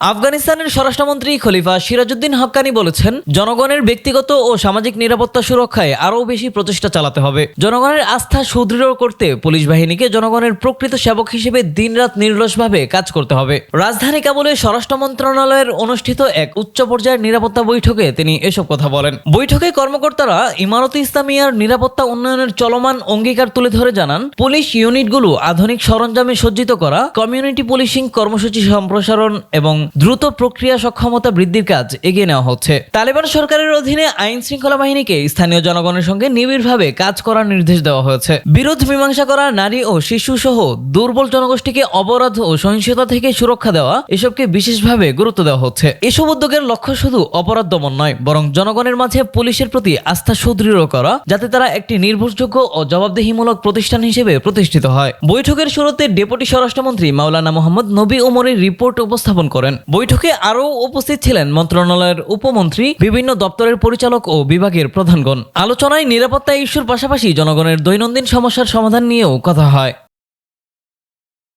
আফগানিস্তানের স্বরাষ্ট্রমন্ত্রী খলিফা সিরাজউদ্দিন হাক্কানি বলেছেন, জনগণের ব্যক্তিগত ও সামাজিক নিরাপত্তা সুরক্ষায় আরও বেশি প্রচেষ্টা চালাতে হবে। জনগণের আস্থা সুদৃঢ় করতে পুলিশ বাহিনীকে জনগণের প্রকৃত সেবক হিসেবে দিনরাত নির্লসভাবে কাজ করতে হবে। রাজধানী কাবুলে স্বরাষ্ট্র মন্ত্রণালয়ের অনুষ্ঠিত এক উচ্চ পর্যায়ের নিরাপত্তা বৈঠকে তিনি এসব কথা বলেন। বৈঠকে কর্মকর্তারা ইমারতে ইসলামিয়ার নিরাপত্তা উন্নয়নের চলমান অঙ্গীকার তুলে ধরে জানান, পুলিশ ইউনিটগুলো আধুনিক সরঞ্জামে সজ্জিত করা, কমিউনিটি পুলিশিং কর্মসূচি সম্প্রসারণ এবং দ্রুত প্রক্রিয়া সক্ষমতা বৃদ্ধির কাজ এগিয়ে নেওয়া হচ্ছে। তালেবান সরকারের অধীনে আইন শৃঙ্খলা বাহিনীকে স্থানীয় জনগণের সঙ্গে নিবিড়ভাবে কাজ করার নির্দেশ দেওয়া হয়েছে। বিরোধ, মীমাংসা করা নারী ও শিশু সহ দুর্বল জনগোষ্ঠীকে অপরাধ ও সহিংসতা থেকে সুরক্ষা দেওয়া এসবকে বিশেষভাবে গুরুত্ব দেওয়া হচ্ছে। এসব উদ্যোগের লক্ষ্য শুধু অপরাধ দমন নয়, বরং জনগণের মাঝে পুলিশের প্রতি আস্থা সুদৃঢ় করা, যাতে তারা একটি নির্ভরযোগ্য ও জবাবদিহিমূলক প্রতিষ্ঠান হিসেবে প্রতিষ্ঠিত হয়। বৈঠকের শুরুতে ডেপুটি স্বরাষ্ট্রমন্ত্রী মাওলানা মোহাম্মদ নবী ওমরের রিপোর্ট উপস্থাপন করেন। বৈঠকে আরও উপস্থিত ছিলেন মন্ত্রণালয়ের উপমন্ত্রী, বিভিন্ন দপ্তরের পরিচালক ও বিভাগের প্রধানগণ। আলোচনায় নিরাপত্তা ইস্যুর পাশাপাশি জনগণের দৈনন্দিন সমস্যার সমাধান নিয়েও কথা হয়।